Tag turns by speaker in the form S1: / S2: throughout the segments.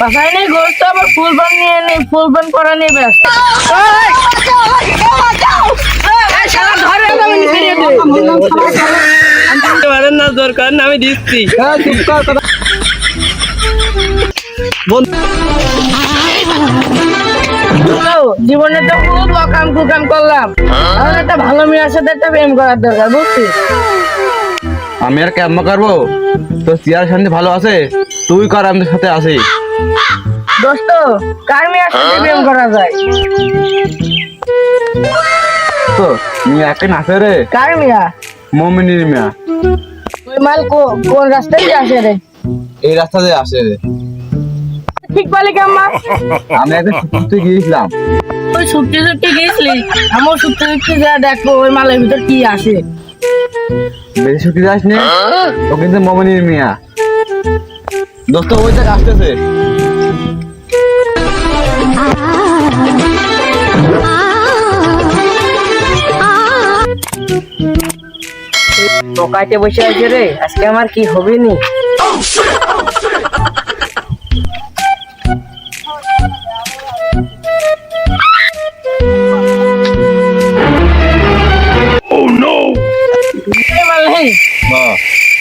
S1: পাশায় নেই গোস্ত আবার ফুল পান নিয়ে নেই ফুল পান করা নিয়ে ব্যস্ত। এই শালা ধরে আমি ফিরিয়ে দে
S2: পারেন না দরকার না আমি দিচ্ছি।
S1: হ্যালো, জীবনে তো খুব অকাম কুকাম করলাম। একটা ভালো মেয়ের সাথে একটা প্রেম করার দরকার বুঝছিস?
S3: আমি আর কেমন করব? তোর চেয়ার শান্তি ভালো আছে? তুই কর আমাদের সাথে আসি
S1: দোস্ত কার মেয়ের সাথে প্রেম করা যায়?
S3: তো মেয়ে একটা নাচে রে।
S1: কার মেয়া?
S3: মমিনীর মেয়া।
S1: ওই মাল কোন রাস্তায় দিয়ে আসে রে?
S3: এই রাস্তা দিয়ে আসে রে।
S1: ঠিক পালি কেমন
S3: আমি একদিন ছুটতে গিয়েছিলাম।
S1: ওই ছুটতে ছুটতে গেছিলি আমার ছুটতে ছুটতে যা দেখো ওই মালের ভিতর কি আসে।
S3: বেশি ছুটি যাস নি ও কিন্তু মমিনীর মিয়া। দোস্ত ওই দেখ আসতেছে।
S1: টোকাইতে বসে আছে রে আজকে আমার কি হবে নি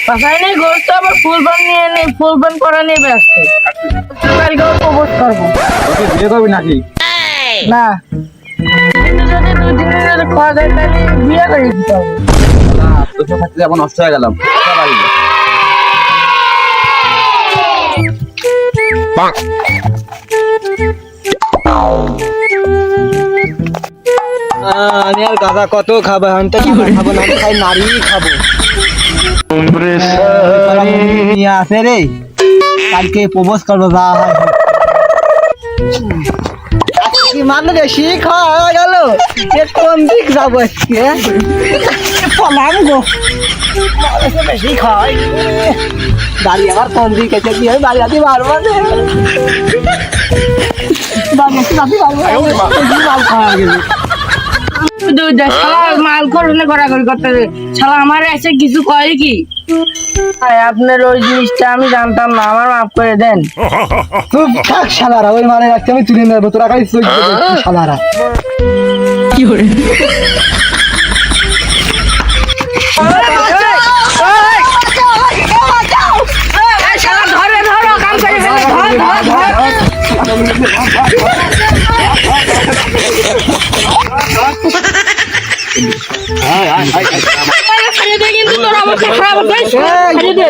S1: নেই গোস্ত আবার ফুল পান নিয়ে নেই ফুল করা নিয়ে ব্যস্ত। কালকে প্রবোজ করব।
S3: তুই বিয়ে করবি নাকি?
S1: না। কিন্তু যদি দুই দিনের খাওয়া যায় তাহলে বিয়ে করে দিতে হবে।
S3: তোর সাথে এখন নষ্ট হয়ে গেলাম। চল
S2: আমি আর গাঁদা কত খাব? আমি তো খাব না খাই নারী খাব। নিয়ে আসে রে। কালকে প্রবোজ করব যা হয়। হোক। আজকে কি মানে বেশি খাওয়া গেল। কোন দিক যাব আজকে? পলাম গো। বেশি খাওয়াই দাঁড়িয়ে আবার কোন দিক এসে কি হয়? দাঁড়িয়ে আছি পারব না দাঁড়িয়ে আছি দাঁড়িয়ে পারব না। বেশি মাল
S1: করতে। শালা আমার এসে কিছু কয় কি? ভাই, আপনার ওই জিনিসটা আমি জানতাম না আমার মাফ করে দেন
S2: চুপ থাক শালারা ওই মানে রাখতে আমি তুলে নেব তোরা খালি চুপ শালারা
S1: এই শালা ধরে ধরো কাম করে ধর ধর ধর ছেড়ে দে কিন্তু তোর অবস্থা খারাপ হবে ছেড়ে দে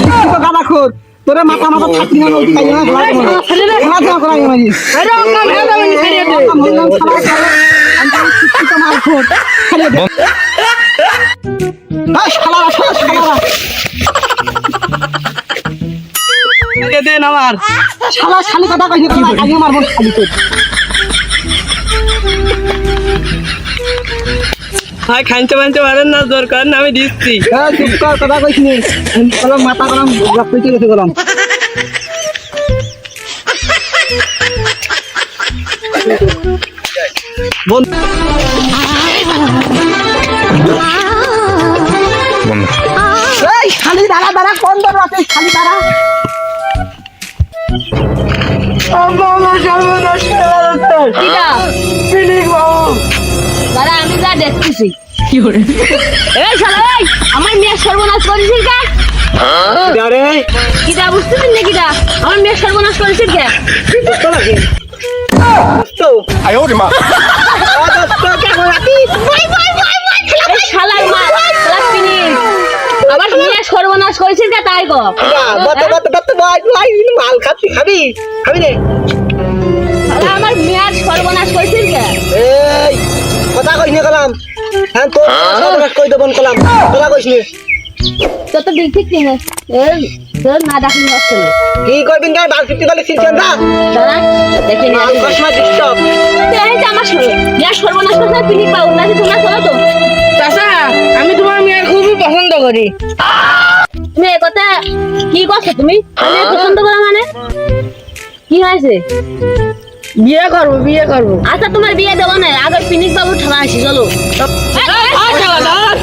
S2: শিক্ষিত গাঁদা খোর তোরে মাথা মাথা থাকি না বলতে পারি না ঘোড়া ঘোড়া ঘোড়া ঘোড়া ঘোড়া মারি
S1: আরে ও কাম হয়ে যাবে না, ছেড়ে দে
S2: শিক্ষিত মাল খোর ছেড়ে দে না শালারা শালা শালারা
S1: দেন আমার
S2: শালা শালি কথা কইছে কাজে মারবো শালি তোর
S1: ভাই খাইতে মানতে পারেন না দরকার না আমি দিচ্ছি।
S2: হ্যাঁ চুপ কর কথা কইছি কলম মাথা কলম রক্ত হইতে গেছে কলম খালি দাঁড়া দাঁড়া কোন দর আছে? খালি দাঁড়া।
S4: দেখতেছি। এই শালা এই আমার মেয়ে সর্বনাশ করেছিস কে?
S2: আরে
S4: কিটা বুঝতেছিস না কিটা? আমার মেয়ে সর্বনাশ করেছিস কে?
S2: তো আয়ো রে মা।
S4: এই শালার মা শালা পিনির। আমার মেয়ে সর্বনাশ করেছিস কে তাই গো
S2: মাল খাবি খাবি রে।
S4: আমার মেয়ের সর্বনাশ করেছিস কে?
S2: কথা কইস নি কলাম। হ্যাঁ তো সর্বনাশ কই দেবন কলাম। কথা কইস নি।
S4: তো তো দিক ঠিক নেই এই তোর না ডাকলি হচ্ছে না।
S2: কি করবিন গায় বাল ফিফটি বলে সিলছেন না
S4: দাঁড়া দেখে নি।
S2: মাল কসমা ডিস্টার্ব।
S4: এই যে আমার সর্ব- মেয়ের সর্বনাশ করেছে পিনিক পাও না তোমরা চলো তো।
S1: চাচা আমি তোমার মেয়ের খুবই পছন্দ করি।
S4: তুমি এ কথা কি করছ তুমি? আমি পছন্দ করো মানে? কি হয়েছে?
S1: বিয়ে করব বিয়ে করব
S4: আচ্ছা তোমার বিয়ে দেবো না আগে পিনিক বাবু ঠেলা আসি চলো
S1: আচ্ছা,
S4: ধর।